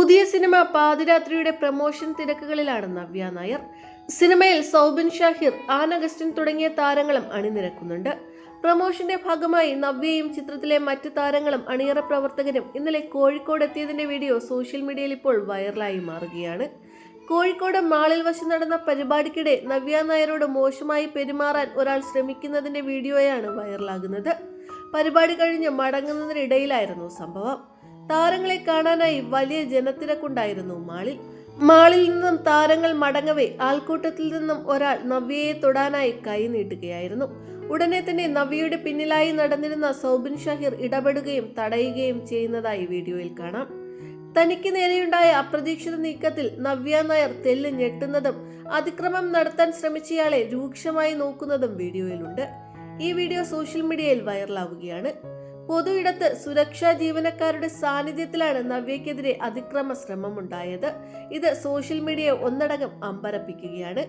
പുതിയ സിനിമ പാതിരാത്രിയുടെ പ്രമോഷൻ തിരക്കുകളിലാണ് നവ്യ നായർ. സിനിമയിൽ സൗബിൻ ഷാഹിർ ആൻ അഗസ്റ്റിൻ തുടങ്ങിയ താരങ്ങളും അണിനിരക്കുന്നുണ്ട്. പ്രമോഷന്റെ ഭാഗമായി നവ്യയും ചിത്രത്തിലെ മറ്റ് താരങ്ങളും അണിയറ പ്രവർത്തകരും ഇന്നലെ കോഴിക്കോട് എത്തിയതിന്റെ വീഡിയോ സോഷ്യൽ മീഡിയയിൽ ഇപ്പോൾ വൈറലായി മാറുകയാണ്. കോഴിക്കോട് മാളിൽ വശം നടന്ന പരിപാടിക്കിടെ നവ്യ നായരോട് മോശമായി പെരുമാറാൻ ഒരാൾ ശ്രമിക്കുന്നതിന്റെ വീഡിയോയാണ് വൈറലാകുന്നത്. പരിപാടി കഴിഞ്ഞ് മടങ്ങുന്നതിനിടയിലായിരുന്നു സംഭവം. താരങ്ങളെ കാണാനായി വലിയ ജനത്തിരക്കുണ്ടായിരുന്നു മാളിൽ. മാളിൽ നിന്നും താരങ്ങൾ മടങ്ങവേ ആൾക്കൂട്ടത്തിൽ നിന്നും ഒരാൾ നവ്യയെ തൊടാനായി കൈ നീട്ടുകയായിരുന്നു. ഉടനെ തന്നെ നവ്യയുടെ പിന്നിലായി നടന്നിരുന്ന സൗബിൻ ഷാഹിർ ഇടപെടുകയും തടയുകയും ചെയ്യുന്നതായി വീഡിയോയിൽ കാണാം. തനിക്ക് നേരെയുണ്ടായ അപ്രതീക്ഷിത നീക്കത്തിൽ നവ്യ നായർ തെല്ല് ഞെട്ടുന്നതും അതിക്രമം നടത്താൻ ശ്രമിച്ചയാളെ രൂക്ഷമായി നോക്കുന്നതും വീഡിയോയിലുണ്ട്. ഈ വീഡിയോ സോഷ്യൽ മീഡിയയിൽ വൈറലാവുകയാണ്. പൊതു ഇടത്ത് സുരക്ഷാ ജീവനക്കാരുടെ സാന്നിധ്യത്തിലാണ് നവ്യക്കെതിരെ അതിക്രമ ശ്രമമുണ്ടായത്. ഇത് സോഷ്യൽ മീഡിയ ഒന്നടങ്കം അമ്പരപ്പിക്കുകയാണ്.